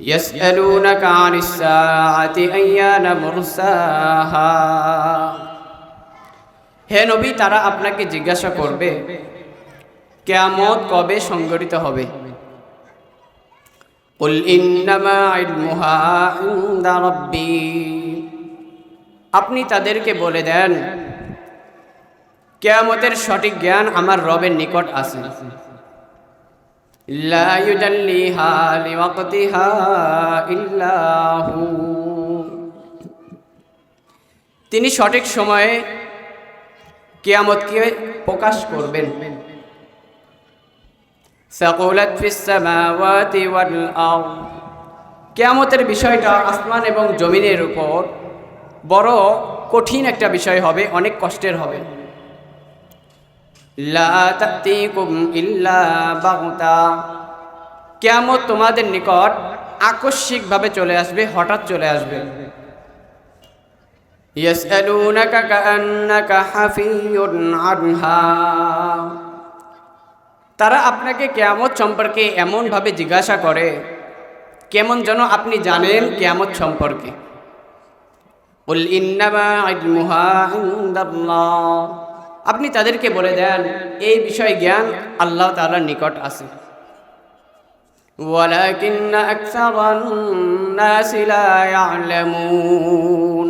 يسألونك عن الساعة أيان مرساها হে নবী তারা আপনাকে জিজ্ঞাসা করবে কেয়ামত কবে সংগঠিত হবে قل إنما علمها عند ربي আপনি তাদেরকে বলে দেন কেয়ামতের সঠিক জ্ঞান আমার রবের নিকট আছে لا يجليها لوقتها إلا هو তিনি সঠিক সময়ে কিয়ামতকে প্রকাশ করবেন সাকুলাত ফিস সামাওয়াতি ওয়াল আরদ কিয়ামতের বিষয়টা আসমান এবং জমিনের উপর বড় কঠিন একটা বিষয় হবে অনেক কষ্টের হবে কিয়ামত তোমাদের নিকট আকস্মিকভাবে চলে আসবে, হঠাৎ চলে আসবে। তারা আপনাকে কেয়ামত সম্পর্কে এমনভাবে জিজ্ঞাসা করে, কেমন যেন আপনি জানেন কেয়ামত সম্পর্কে। বল ইন্নামা আপনি তাদেরকে বলে দেন এই বিষয়ে জ্ঞান আল্লাহ তাআলার নিকট আছে ولكن أكثر الناس لا يعلمون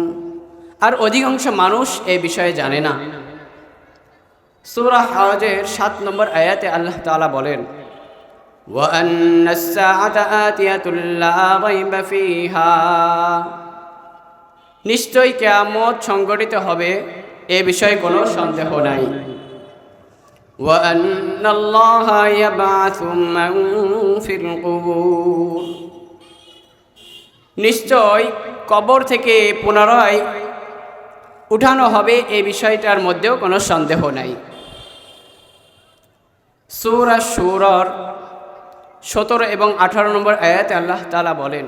আর অধিকাংশ মানুষ এই বিষয়ে জানে না সূরা হজের সাত নম্বর আয়াতে আল্লাহ তাআলা বলেন وأن الساعة آتية لا ريب فيها নিশ্চয় কেয়ামত সংগঠিত হবে এ বিষয়ে কোনো সন্দেহ নাই وأن الله يبعث من في القبور নিশ্চয় কবর থেকে পুনরায় উঠানো হবে এই বিষয়টার মধ্যেও কোনো সন্দেহ নাই সুরা সুরর সতেরো এবং আঠারো নম্বর আয়াতে আল্লাহ তালা বলেন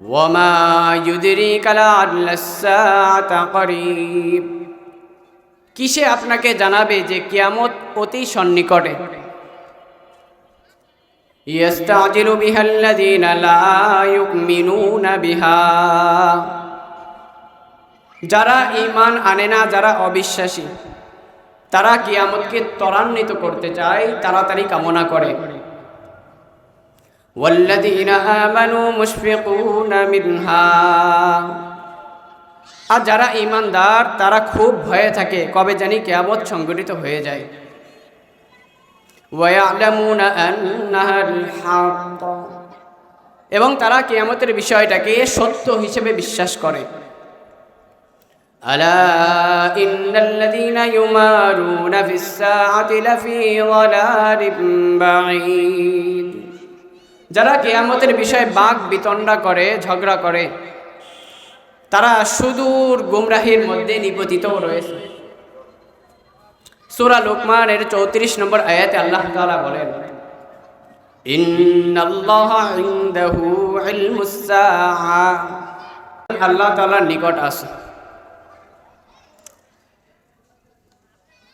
ওয়ামা ইউদিরি কালা করিব কিসে আপনাকে জানাবে যে কিয়ামত অতি সন্নিকটে يستعجل بها الذين لا يؤمنون بها যারা ঈমান আনে না যারা অবিশ্বাসী তারা কিয়ামতকে ত্বরান্বিত করতে চায় তাড়াতাড়ি কামনা করে والذين آمنوا مشفقون منها আর যারা ইমানদার তারা খুব ভয়ে থাকে কবে জানি কেয়ামত সংগঠিত হয়ে যায় ويعلمون أنها الحق এবং তারা কেয়ামতের বিষয়টাকে সত্য হিসেবে বিশ্বাস করে ألا إن الذين يمارون في الساعة لفي ضلال بعيد যারা কেয়ামতের বিষয়ে বাঘ বিতণ্ডা করে, ঝগড়া করে, তারা সুদূর গুমরাহির মধ্যে নিপতিত রয়েছে। সুরা লোকমানের চৌত্রিশ নম্বর আয়াতে আল্লাহ তালা বলেন আল্লাহ তাআলার নিকট আছে।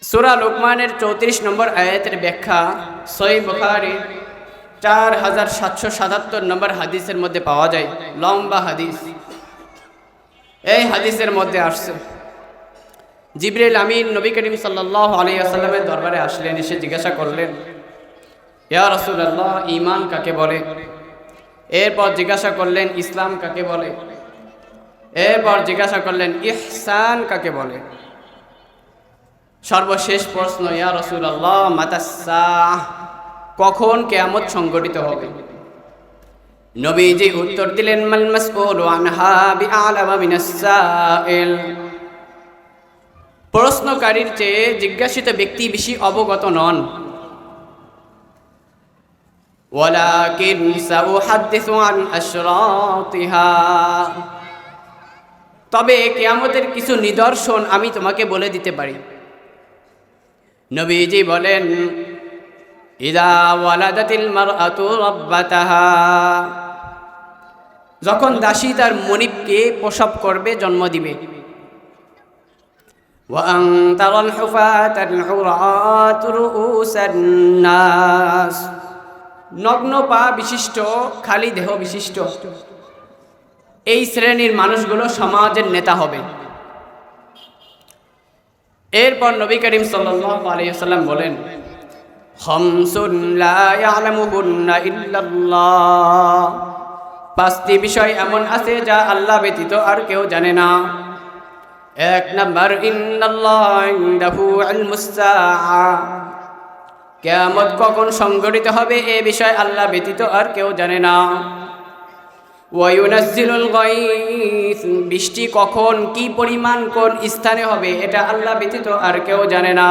সুরা লোকমানের চৌত্রিশ নম্বর আয়াতের ব্যাখ্যা সই বুখারী চার হাজার সাতশো সাতাত্তর নম্বর হাদিসের মধ্যে পাওয়া যায়। লম্বা হাদিস। এই হাদিসের মধ্যে আসছে। জিবরিল আমিন নবী করিম সাল্লাহ আলী আসাল্লামের দরবারে আসলেন, এসে জিজ্ঞাসা করলেন, ইয়া রসুল্লাহ ইমান কাকে বলে? এরপর জিজ্ঞাসা করলেন, ইসলাম কাকে বলে? এরপর জিজ্ঞাসা করলেন, ইহসান কাকে বলে? সর্বশেষ প্রশ্ন, ইয়া রসুল্লাহ মাতাসাহ কখন কেয়ামত সংগঠিত হবে নবীজি উত্তর দিলেন মাল মাসউল আনহা বিআলামা মিনাস সাইল প্রশ্নকারীর চেয়ে জিজ্ঞাসিত ব্যক্তি বেশি অবগত নন ولكن سأحدث عن أشراطها তবে কেয়ামতের কিছু নিদর্শন আমি তোমাকে বলে দিতে পারি নবীজি বলেন ইদা ওয়ালাদাতিল মারআতু রাব্বাতাহা যখন দাসী তার মনিবকে প্রসব করবে জন্ম দিবে وأن ترى الحفاة العراة رؤوس الناس নগ্ন পা বিশিষ্ট খালি দেহ বিশিষ্ট এই শ্রেণীর মানুষগুলো সমাজের নেতা হবে এরপর নবী করিম সাল্লাল্লাহু আলাইহি ওয়াসাল্লাম বলেন ইল্লাল্লাহ। পাঁচটি বিষয় এমন আছে যা আল্লাহ ব্যতীত আর কেউ জানে না। এক নম্বর কিয়ামত কখন সংগঠিত হবে এ বিষয় আল্লাহ ব্যতীত আর কেউ জানে না। ওয়ায়ুনাজ্জিলুল গাইস বৃষ্টি কখন কি পরিমাণ কোন স্থানে হবে এটা আল্লাহ ব্যতীত আর কেউ জানে না।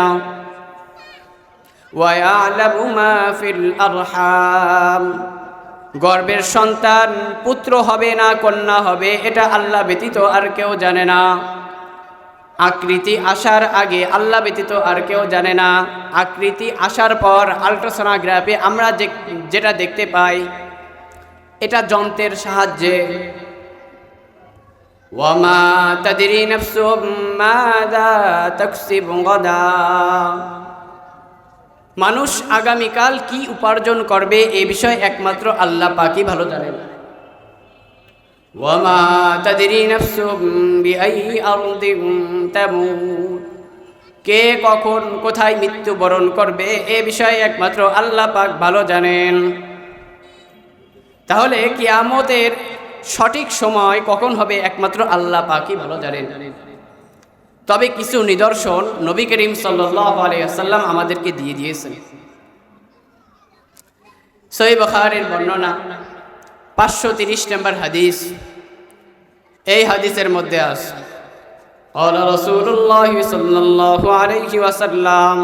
ওয়ায়ালামু মা ফিল আরহাম। গর্বের সন্তান, পুত্র হবে না, কন্যা হবে, এটা আল্লাহ ব্যতীত আর কেউ জানে না। আকৃতি আসার আগে আল্লাহ ব্যতীত আর কেউ জানে না। আকৃতি আসার পর আলট্রাসোনোগ্রাফি আমরা যে, যেটা দেখতে পাই, এটা যন্ত্রের সাহায্যে। ওয়ামা তাদেরি মানুষ আগামীকাল কি উপার্জন করবে এ বিষয়ে একমাত্র আল্লাহ পাকই ভালো জানেন। তামুত। কে কখন কোথায় মৃত্যুবরণ করবে এ বিষয়ে একমাত্র আল্লাহ পাক ভালো জানেন। তাহলে কি কিয়ামতের সঠিক সময় কখন হবে একমাত্র আল্লাহ পাকই ভালো জানেন জানেন। তবে কিছু নিদর্শন নবী করিম সাল্লাম আমাদেরকে দিয়ে দিয়েছেন সই বখারের বর্ণনা পাঁচশো তিরিশ নম্বর হাদিস এই হাদিসের মধ্যে আস قال رسول الله صلى الله عليه وسلم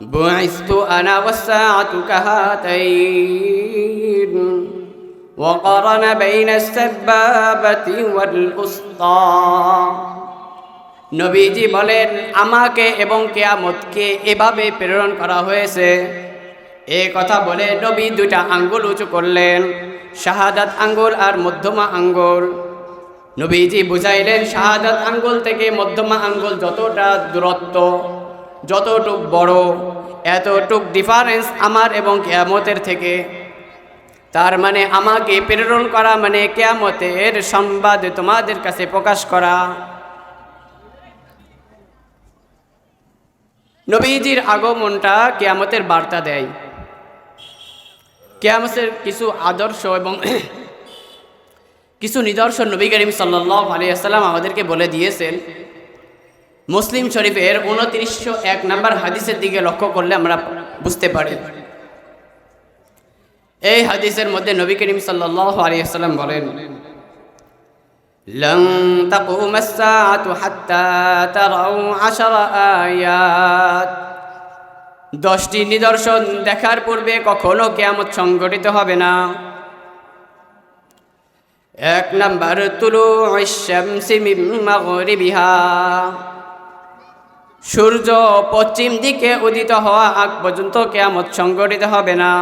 بعثت أنا والساعة كهاتين وقرن بين السبابة والأسطى নবীজি বলেন, আমাকে এবং কেয়ামতকে এভাবে প্রেরণ করা হয়েছে। এ কথা বলে নবী দুটা আঙ্গুল উঁচু করলেন, শাহাদাত আঙ্গুল আর মধ্যমা আঙ্গুল। নবীজি বুঝাইলেন, শাহাদাত আঙ্গুল থেকে মধ্যমা আঙ্গুল যতটা দূরত্ব, যতটুক বড়, এতটুক ডিফারেন্স আমার এবং কেয়ামতের থেকে। তার মানে আমাকে প্রেরণ করা মানে কেয়ামতের সংবাদ তোমাদের কাছে প্রকাশ করা। নবীজির আগমনটা কেয়ামতের বার্তা দেয়। কেয়ামতের কিছু আদর্শ এবং কিছু নিদর্শন নবী করিম সাল্লাহ আলিয়াল্লাম আমাদেরকে বলে দিয়েছেন। মুসলিম শরীফের উনত্রিশশো এক নাম্বার হাদিসের দিকে লক্ষ্য করলে আমরা বুঝতে পারি। এই হাদিসের মধ্যে নবী করিম সাল্লাহ আলিয়াল্লাম বলেন لن تقوم الساعة حتى تروا عشر آيات দশটি নিদর্শন দেখার পূর্বে কখনো কেয়ামত সংগঠিত হবে না এক নাম্বার তুলু বিহা সূর্য পশ্চিম দিকে উদিত হওয়া আগ পর্যন্ত কেয়ামত সংগঠিত হবে না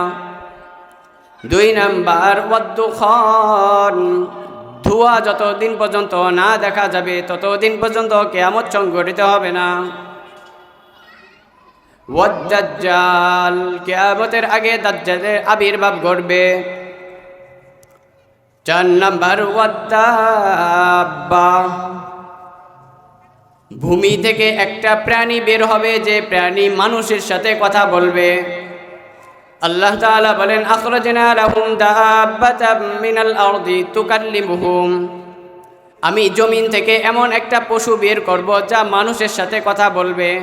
দুই নাম্বার ওয়াদ্দুখন ধোঁয়া যতদিন পর্যন্ত না দেখা যাবে, ততদিন পর্যন্ত কেয়ামত সংগঠিত হবে না। ওয়াজ্জাল কেয়ামতের আগে দাজ্জালের আবির্ভাব ঘটবে। চার নাম্বার, ওয়াদ্দাব্বা। ভূমি থেকে একটা প্রাণী বের হবে, যে প্রাণী মানুষের সাথে কথা বলবে। আল্লাহ তাআলা বলেন, আখরাজনা লাহুম দাব্বাতাম মিনাল আরদি তুকাল্লিমুহুম। আমি জমিন থেকে এমন একটা পশু বের করব যা মানুষের সাথে কথা বলবে।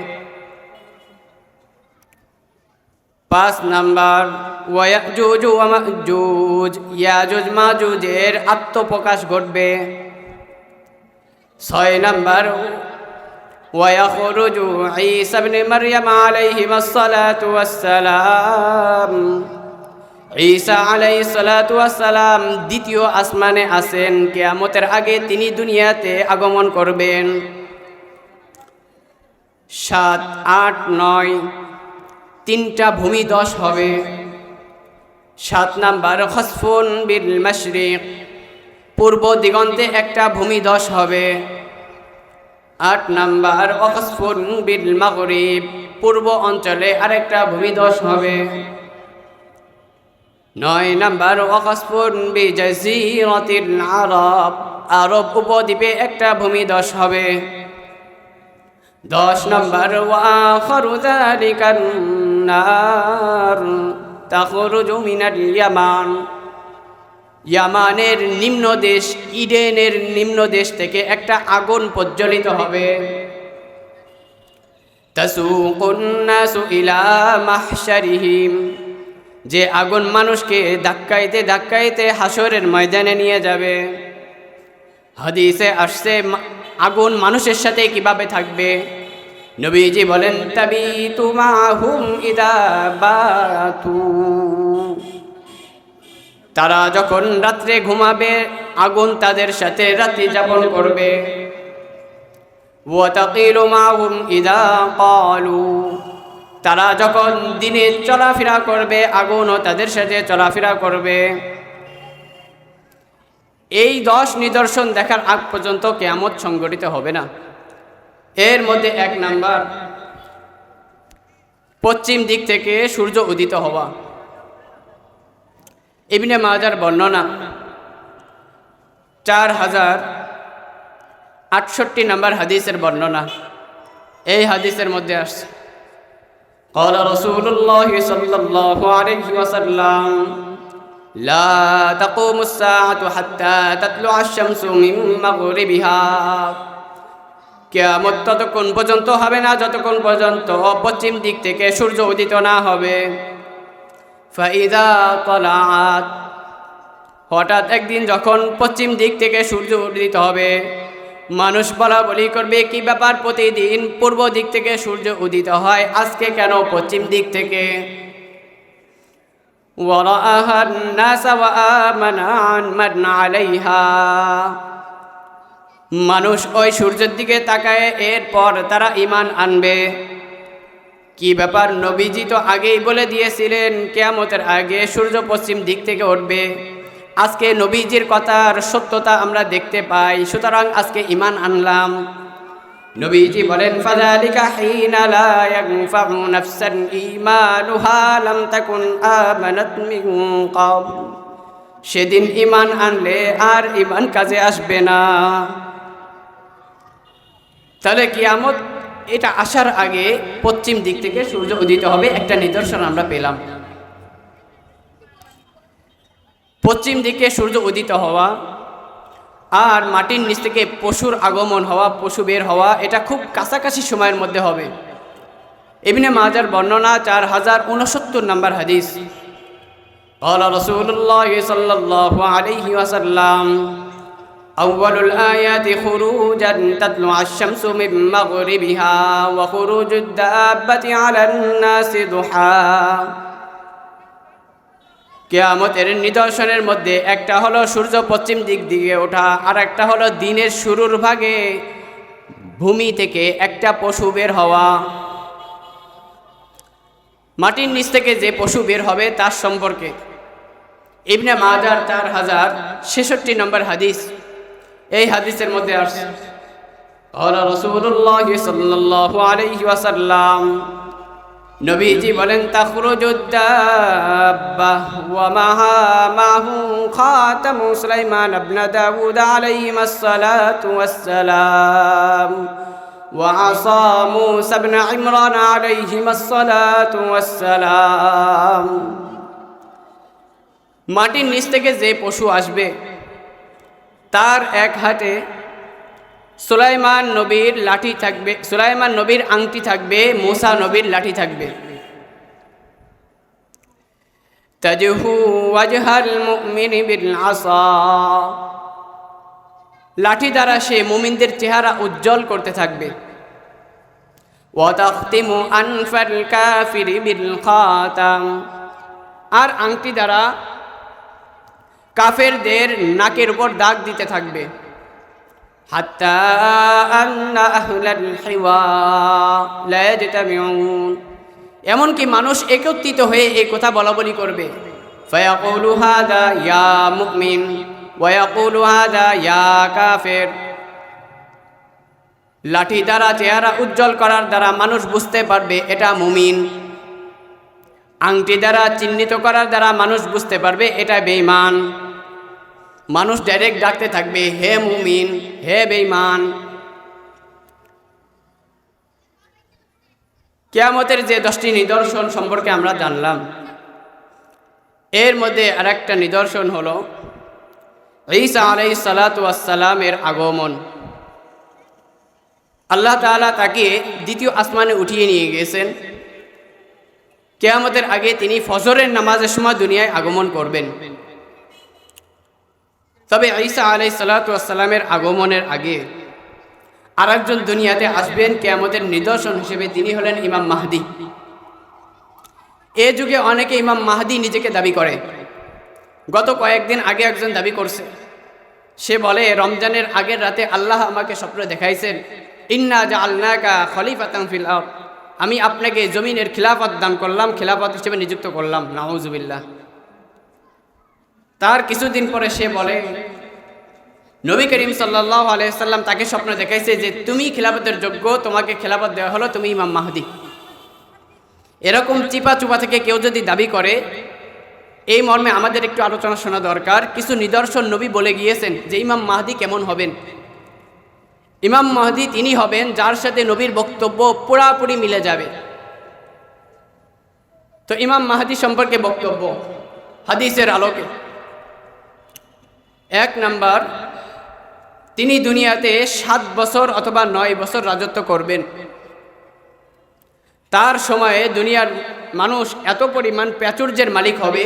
পাঁচ নাম্বার ওয়াজুজ ওয়া মাজুজ। ইয়াজুজ মাজুজের আত্মপ্রকাশ ঘটবে। ছয় নাম্বার ويخرج عيسى ابن مريم عليهما الصلاة والسلام ঈসা আলাই সালাম দ্বিতীয় আসমানে আসেন কেয়ামতের আগে তিনি দুনিয়াতে আগমন করবেন সাত আট নয় তিনটা ভূমি দশ হবে সাত নাম্বার খসফুন বিল মশরিক পূর্ব দিগন্তে একটা ভূমি দশ হবে আট নাম্বার, অকসফুন বিল মাগরিব, পূর্ব অঞ্চলে আরেকটা ভূমিদশ হবে। নয় নাম্বার ওয়াকাসপুর বিজাজিরাতিল আরব আরব উপদ্বীপে একটা ভূমিদশ হবে। দশ নম্বর ওয়াখরু যালিকান নার, তাখরুজু মিনাল ইয়ামান ইয়ামানের নিম্ন দেশ ইডেনের নিম্ন দেশ থেকে একটা আগুন প্রজ্বলিত হবে। যে আগুন মানুষকে ধাক্কাইতে ধাক্কাইতে হাসরের ময়দানে নিয়ে যাবে। হাদিসে আসছে আগুন মানুষের সাথে কীভাবে থাকবে? নবীজি বলেন তাবি তুমাহুম ইদা বাতু। তারা যখন রাত্রে ঘুমাবে, আগুন তাদের সাথে রাত্রি যাপন করবে। তারা যখন দিনে চলাফেরা করবে, আগুনও তাদের সাথে চলাফেরা করবে। এই দশ নিদর্শন দেখার আগ পর্যন্ত কেয়ামত সংগঠিত হবে না। এর মধ্যে এক নাম্বার, পশ্চিম দিক থেকে সূর্য উদিত হওয়া। ইবনে মাজার বর্ণনা চার হাজার আটষট্টি নাম্বার হাদিসের বর্ণনা এই হাদিসের মধ্যে আসছে قال رسول الله صلى الله عليه وسلم لا تقوم الساعة حتى تطلع الشمس من مغربها কেয়ামত ততক্ষণ পর্যন্ত হবে না যতক্ষণ পর্যন্ত পশ্চিম দিক থেকে সূর্য উদিত না হবে ফাইদা তলাআত হঠাৎ একদিন যখন পশ্চিম দিক থেকে সূর্য উদিত হবে মানুষ বলা বলি করবে কি ব্যাপার প্রতিদিন পূর্ব দিক থেকে সূর্য উদিত হয় আজকে কেন পশ্চিম দিক থেকে ورآها الناس وآمن عن من عليها মানুষ ওই সূর্যের দিকে তাকায় এরপর তারা ইমান আনবে কি ব্যাপার? নবীজি তো আগেই বলে দিয়েছিলেন, কেয়ামতের আগে সূর্য পশ্চিম দিক থেকে উঠবে। আজকে নবীজির কথার সত্যতা আমরা দেখতে পাই, সুতরাং আজকে ইমান আনলাম। নবীজি বলেন, ফাযালিকা হিনা লা ইয়ানফাউ নাফসান ঈমানুহা লাম তাকুন আমানাত মিন সেদিন ইমান আনলে আর ইমান কাজে আসবে না। তাহলে কিয়ামত এটা আসার আগে পশ্চিম দিক থেকে সূর্য উদিত হবে একটা নিদর্শন আমরা পেলাম পশ্চিম দিকে সূর্য উদিত হওয়া আর মাটির নিচ থেকে পশুর আগমন হওয়া পশু বের হওয়া এটা খুব কাছাকাছি সময়ের মধ্যে হবে এমনি মাজার বর্ণনা চার হাজার উনসত্তর নম্বর হাদিস قال رسول الله صلى الله عليه وسلم أول الآيات خروجا تطلع الشمس من مغربها وخروج الدابة على الناس ضحى কেয়ামতের নিদর্শনের মধ্যে একটা হলো সূর্য পশ্চিম দিক দিকে ওঠা আর একটা হলো দিনের শুরুর ভাগে ভূমি থেকে একটা পশু বের হওয়া মাটির নিচ থেকে যে পশু বের হবে তার সম্পর্কে ইবনে মাজার চার হাজার ছেষট্টি নম্বর হাদিস এই হাদিসের মধ্যে আসছে قال رسول الله صلى الله عليه وسلم নবীজি বলেন তাখরুজুদ্দাব্বা ওয়া মাহা মাহু খাতামু সুলাইমান ইবনে দাউদ আলাইহিস সালাতু ওয়াস সালাম وعصى موسى بن عمران عليهما الصلاة والسلام মাটির নিচ থেকে যে পশু আসবে তার এক হাতে সুলাইমান নবীর লাঠি থাকবে, সুলাইমান নবীর আংটি থাকবে, মুসা নবীর লাঠি থাকবে। লাঠি দ্বারা সে মুমিনদের চেহারা উজ্জ্বল করতে থাকবে। আর আংটি দ্বারা কাফেরদের নাকের উপর দাগ দিতে থাকবে। এমনকি মানুষ একত্রিত হয়ে এই কথা বলা বলি করবে। লাঠি দ্বারা চেহারা উজ্জ্বল করার দ্বারা মানুষ বুঝতে পারবে এটা মুমিন। আংটি দ্বারা চিহ্নিত করার দ্বারা মানুষ বুঝতে পারবে এটা বেঈমান। মানুষ ডাইরেক্ট ডাকতে থাকবে, হে মুমিন, হে বেঈমান। কেয়ামতের যে দশটি নিদর্শন সম্পর্কে আমরা জানলাম, এর মধ্যে আরেকটা নিদর্শন হলো ঈসা আলাই সালাতামের আগমন। আল্লাহ তাআলা তাকে দ্বিতীয় আসমানে উঠিয়ে নিয়ে গেছেন। কেয়ামতের আগে তিনি ফজরের নামাজের সময় দুনিয়ায় আগমন করবেন। তবে ঈসা আলাই সালাতামের আগমনের আগে আর একজন দুনিয়াতে আসবেন কেয়ামতের নিদর্শন হিসেবে তিনি হলেন ইমাম মাহদি। এ যুগে অনেকে ইমাম মাহদি নিজেকে দাবি করে। গত কয়েকদিন আগে একজন দাবি করছে। সে বলে, রমজানের আগের রাতে আল্লাহ আমাকে স্বপ্ন দেখাইছেন, ইন্না জা আল্লাকা খলিফাতাং ফিল। আমি আপনাকে জমিনের খিলাফত দান করলাম, খিলাফত হিসেবে নিযুক্ত করলাম। নাউজুবিল্লাহ। তার কিছুদিন পরে সে বলে, নবী করিম সাল্লাহ আলাইসাল্লাম তাকে স্বপ্ন দেখাইছে যে তুমি খিলাফতের যোগ্য, তোমাকে খিলাফত দেওয়া হলো তুমি ইমাম মাহদি। এরকম চিপা চুপা থেকে কেউ যদি দাবি করে, এই মর্মে আমাদের একটু আলোচনা শোনা দরকার। কিছু নিদর্শন নবী বলে গিয়েছেন যে ইমাম মাহদি কেমন হবেন। ইমাম মাহদি তিনি হবেন যার সাথে নবীর বক্তব্য পুরাপুরি মিলে যাবে। তো ইমাম মাহাদি সম্পর্কে বক্তব্য, হাদিসের আলোকে। এক নাম্বার তিনি দুনিয়াতে সাত বছর অথবা নয় বছর রাজত্ব করবেন তার সময়ে দুনিয়ার মানুষ এত পরিমাণ প্রাচুর্যের মালিক হবে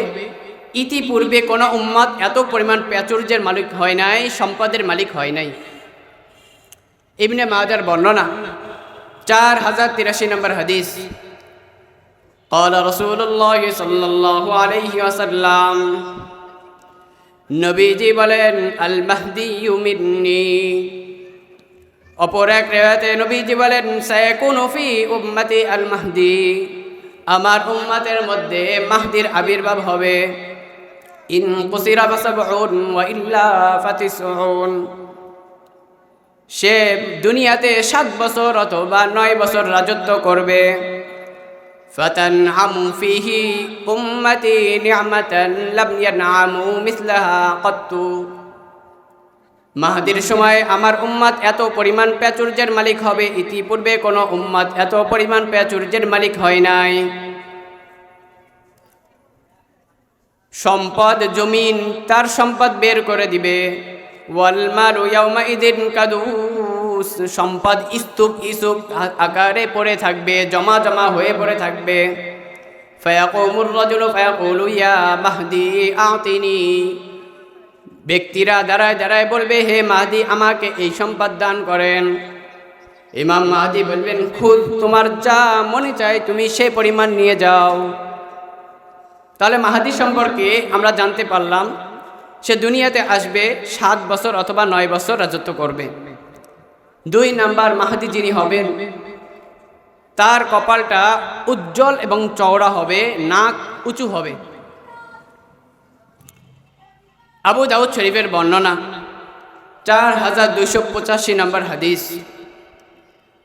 ইতিপূর্বে কোনো উম্মাদ এত পরিমাণ প্রাচুর্যের মালিক হয় নাই সম্পদের মালিক হয় নাই ইবনে মাজার বর্ণনা চার হাজার তিরাশি নম্বর হাদিস قال رسول الله صلى الله عليه وسلم নবীজি বলেন আল মাহদি মিন্নি। অপর এক রেওয়াতে নবীজি বলেন, সায়াকুনু ফি উম্মতি আল মাহদি আমার উম্মতের মধ্যে মাহদির আবির্ভাব হবে। ইন কুসিরা ফাসাবউন ওয়া ইল্লা সে দুনিয়াতে সাত বছর অথবা নয় বছর রাজত্ব করবে। فتنعم فيه أمتي نعمة لم ينعموا مثلها قط মাহাদির সময় আমার উম্মাদ এত পরিমাণ প্রাচুর্যের মালিক হবে ইতিপূর্বে কোনো উম্মাদ এত পরিমাণ প্রাচুর্যের মালিক হয় নাই সম্পদ জমিন তার সম্পদ বের করে দিবে ওয়ালমাল ইয়াউমা ইদিন সম্পদ স্তূপ ইসুপ আকারে পড়ে থাকবে, জমা জমা হয়ে পড়ে থাকবে। মাহদি ব্যক্তিরা দাঁড়ায় দাঁড়ায় বলবে, হে মাহদি, আমাকে এই সম্পদ দান করেন। ইমাম মাহদি বলবেন, খুদ, তোমার যা মনে চায় তুমি সে পরিমাণ নিয়ে যাও। তাহলে মাহাদি সম্পর্কে আমরা জানতে পারলাম, সে দুনিয়াতে আসবে সাত বছর অথবা নয় বছর রাজত্ব করবে। দুই নাম্বার মাহাদি যিনি হবেন তার কপালটা উজ্জ্বল এবং চওড়া হবে নাক উঁচু হবে আবু দাউদ শরীফের বর্ণনা চার হাজার দুইশো পঁচাশি নম্বর হাদিস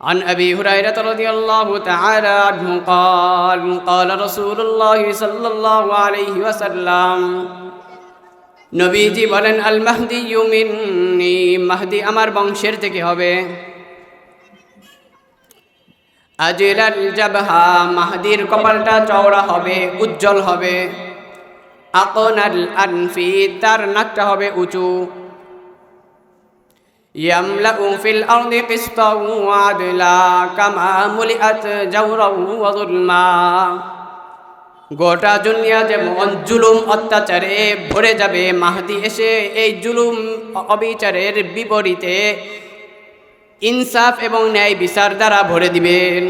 عن أبي هريرة رضي الله تعالى عنه قال قال رسول الله صلى الله عليه وسلم নবীজি বলেন, আল মাহদি ইউমিননি মাহদি আমার বংশের থেকে হবে। আজিলাল জাবহা, মাহদির কপালটা চওড়া হবে, উজ্জ্বল হবে। আকনাল আনফি, তার নাকটা হবে উঁচু। ইয়ামলা উফিল আরদি কিস্তাউ আদলা, কামা মুলিআত জাওরা ওয়া যুলমা। গোটা দুনিয়া যেমন জুলুম অত্যাচারে ভরে যাবে, মাহদি এসে এই জুলুম অবিচারের বিপরীতে ইনসাফ এবং ন্যায় বিচার দ্বারা ভরে দিবেন।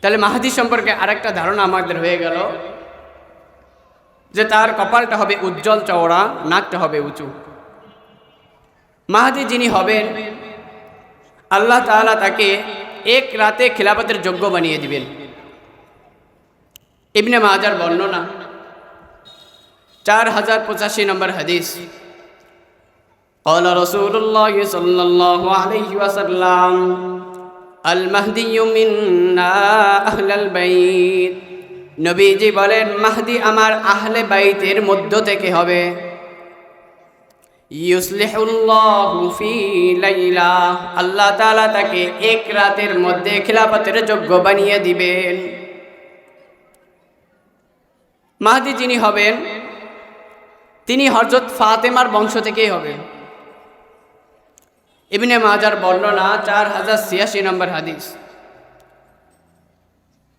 তাহলে মাহাদি সম্পর্কে আরেকটা ধারণা আমাদের হয়ে গেল, যে তার কপালটা হবে উজ্জ্বল চওড়া, নাকটা হবে উঁচু। মাহাদি যিনি হবেন, আল্লাহ তাআলা তাকে এক রাতে খিলাফতের যোগ্য বানিয়ে দিবেন। ইবনে মাজার বর্ণনা চার হাজার পঁচাশি নম্বর হাদিস قال رسول الله صلى الله عليه وسلم المهدي منا أهل البيت নবীজি বলেন মাহদি আমার আহলে বাইতের মধ্য থেকে হবে ইউসলিহুল্লাহু ফি লাইলা আল্লাহ তাআলা তাকে এক রাতের মধ্যে খিলাফতের যোগ্য বানিয়ে দিবেন মাহদি যিনি হবেন তিনি হযরত ফাতেমার বংশ থেকেই হবেন ইবনে মাজার বর্ণনা চার হাজার ছিয়াশি নম্বর হাদিস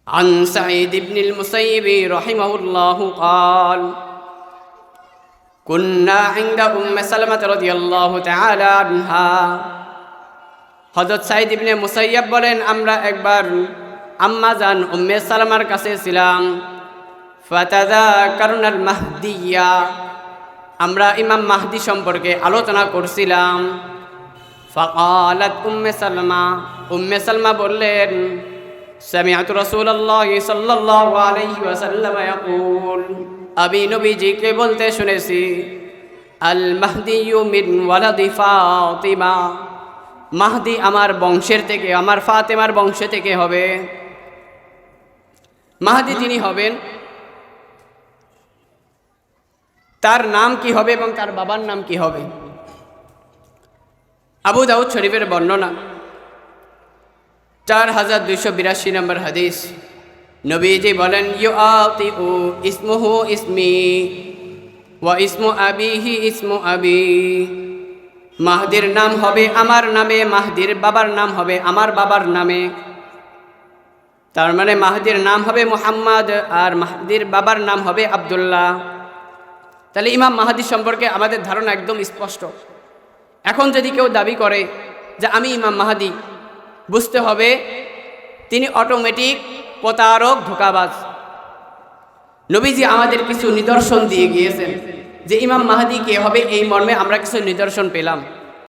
عن سعيد بن المسيب رحمه الله قال كنا عند أم سلمة رضي الله تعالى عنها হজরত সাইদ ইবনে মুসাইয়াব বলেন আমরা একবার আম্মা জান উম্মে সালামার কাছে ছিলাম ফাতাদা কারুনাল মাহদিয়া আমরা ইমাম মাহদি সম্পর্কে আলোচনা করছিলাম ফকালাত উম্মে সালমা উম্মে সালমা বললেন سمعت رسول الله صلى الله عليه وسلم يقول আমি নবীজিকে বলতে শুনেছি আল মাহদিয়ু মিন ওয়ালাদি ফাতিমা মাহদি আমার বংশের থেকে আমার ফাতেমার বংশ থেকে হবে মাহদি যিনি হবেন তার নাম কি হবে এবং তার বাবার নাম কি হবে? আবু দাউদ শরীফের বর্ণনা। চার হাজার দুইশো বিরাশি নম্বর হাদিস। নবীজি বলেন ইউ আতি ও ইসমুহু ইসমি ওয়া ইসমু আবিহি ইসমু আবি। মাহদির নাম হবে আমার নামে, মাহদির বাবার নাম হবে আমার বাবার নামে। তার মানে মাহদির নাম হবে মুহাম্মদ আর মাহদির বাবার নাম হবে আবদুল্লাহ। তাহলে ইমাম মাহাদি সম্পর্কে আমাদের ধারণা একদম স্পষ্ট। এখন যদি কেউ দাবি করে যে আমি ইমাম মাহাদি, বুঝতে হবে তিনি অটোমেটিক প্রতারক, ধোকাবাজ। নবীজি আমাদের কিছু নিদর্শন দিয়ে গিয়েছেন যে ইমাম মাহাদি কে হবে এই মর্মে আমরা কিছু নিদর্শন পেলাম।